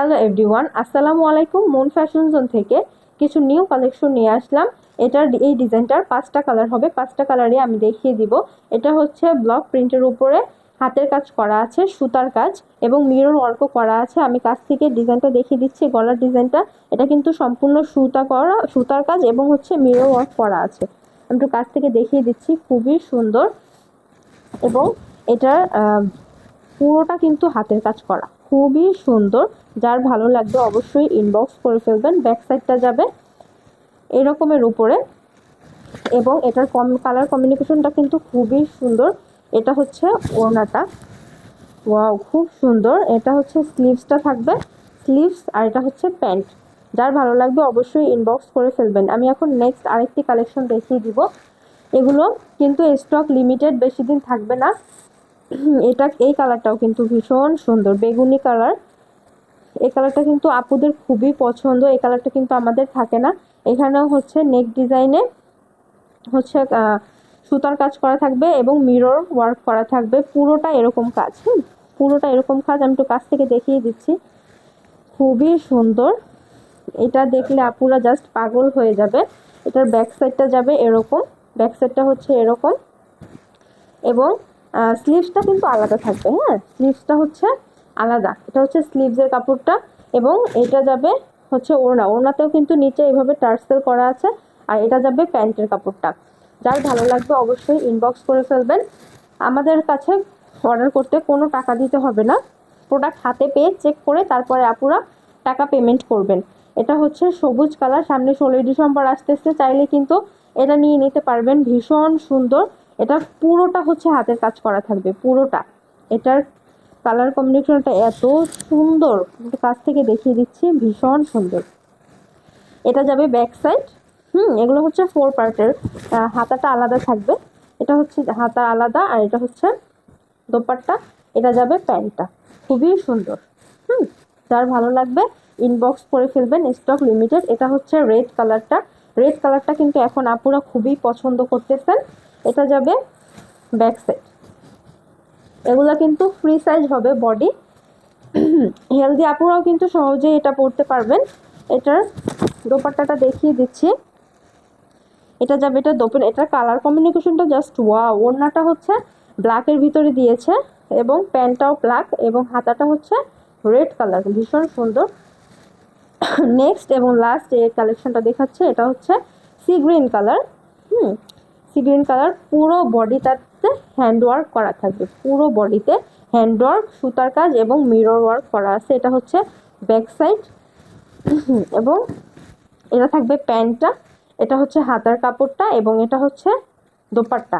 Hello everyone আসসালামু আলাইকুম moon fashion zone থেকে কিছু নিউ কালেকশন নিয়ে আসলাম। এটার এই ডিজাইনটার পাঁচটা কালার হবে। পাঁচটা কালারে আমি দেখিয়ে দিব। এটা হচ্ছে ব্লক প্রিন্টের উপরে হাতের কাজ করা আছে, সুতার কাজ এবং মিরর ওয়ার্কও করা আছে। আমি কাছ থেকে ডিজাইনটা দেখিয়ে দিচ্ছি, গলার ডিজাইনটা। এটা কিন্তু সম্পূর্ণ সুতা করা, সুতার কাজ এবং হচ্ছে মিরর ওয়ার্ক করা আছে। আমি একটু কাছ থেকে দেখিয়ে দিচ্ছি। খুবই সুন্দর। এবং এটার পুরোটা কিন্তু হাতের কাজ করা। খুবই সুন্দর। যার ভালো লাগবে অবশ্যই ইনবক্স করে ফেলবেন ব্যাক সাইডটা যাবে এরকমের উপরে। এবং এটার কম কালার কমিউনিকেশনটা কিন্তু খুবই সুন্দর। এটা হচ্ছে ওড়নাটা। ওয়াও খুব সুন্দর। এটা হচ্ছে স্লিভসটা থাকবে। স্লিভস আর এটা হচ্ছে প্যান্ট যার ভালো লাগবে অবশ্যই ইনবক্স করে ফেলবেন। আমি এখন নেক্সট আরেকটি কালেকশন দেখিয়ে দিব। এগুলো কিন্তু স্টক লিমিটেড বেশি দিন থাকবে না। এটা, এই কালারটাও কিন্তু ভীষণ সুন্দর, বেগুনি কালার। এই কালারটা কিন্তু আপুদের খুবই পছন্দ, এই কালারটা কিন্তু আমাদের থাকে না। এখানেও হচ্ছে নেক ডিজাইনে হচ্ছে সুতার কাজ করা থাকবে এবং মিরর ওয়ার্ক করা থাকবে। পুরোটা এরকম কাজ, হুম, পুরোটা এরকম কাজ আমি একটু কাছ থেকে দেখিয়ে দিচ্ছি। খুবই সুন্দর। এটা দেখলে আপুরা জাস্ট পাগল হয়ে যাবে। এটার ব্যাক সাইডটা যাবে এরকম ব্যাক সাইডটা হচ্ছে এরকম। এবং স্লিভসটা কিন্তু আলাদা থাকবে হ্যাঁ? স্লিভসটা হচ্ছে আলাদা। এটা হচ্ছে স্লিভসের কাপড়টা এবং এটা যাবে হচ্ছে ওড়না। ওড়নাতেও কিন্তু নিচে এভাবে টার্সেল করা আছে আর এটা যাবে প্যান্টের কাপড়টা। যার ভালো লাগবে অবশ্যই ইনবক্স করে ফেলবেন। আমাদের কাছে অর্ডার করতে কোনো টাকা দিতে হবে না। প্রোডাক্ট হাতে পেয়ে চেক করে তারপরে আপুরা টাকা পেমেন্ট করবেন। এটা হচ্ছে সবুজ কালার, সামনে ষোলোই ডিসেম্বর আসতেছে, চাইলে কিন্তু এটা নিয়ে নিতে পারবেন। ভীষণ সুন্দর এটা পুরোটা হচ্ছে হাতের কাজ করা থাকবে, পুরোটা। এটার কালার কম্বিনেশনটা এত সুন্দর কাছ থেকে দেখিয়ে দিচ্ছি, ভীষণ সুন্দর। এটা যাবে ব্যাক সাইড হুম, এগুলো হচ্ছে ফোর পার্টের হাতাটা আলাদা থাকবে। এটা হচ্ছে হাতা আলাদা আর এটা হচ্ছে দোপাট্টা, এটা যাবে প্যান্টটা। খুবই সুন্দর, হুম, যার ভালো লাগবে ইনবক্স করে ফেলবেন স্টক লিমিটেড এটা হচ্ছে রেড কালারটা রেড কালারটা কিন্তু এখন আপুরা খুবই পছন্দ করতেছেন। এটা যাবে ব্যাক সাইড এগুলো কিন্তু ফ্রি সাইজ হবে বডি হেলদি আপুরাও কিন্তু সহজেই এটা পরতে পারবেন। এটার দোপাট্টাটা দেখিয়ে দিচ্ছি। এটা যাবে, এটা দোপেন এটার কালার কম্বিনেশনটা জাস্ট ওয়া ওড়নাটা হচ্ছে ব্ল্যাকের ভিতরে দিয়েছে এবং প্যান্টটাও ব্ল্যাক এবং হাতাটা হচ্ছে রেড কালার ভীষণ সুন্দর। নেক্সট এবং লাস্ট এই কালেকশনটা দেখাচ্ছে, এটা হচ্ছে sea green colour hmm sea green colour পুরো বডিটাতে হ্যান্ড ওয়ার্ক করা থাকবে। পুরো বডিতে হ্যান্ড ওয়ার্ক সুতার কাজ এবং মিরর ওয়ার্ক করা আছে। এটা হচ্ছে ব্যাক সাইড এবং এটা থাকবে প্যান্টটা, এটা হচ্ছে হাতার কাপড়টা, এবং এটা হচ্ছে দোপাট্টা।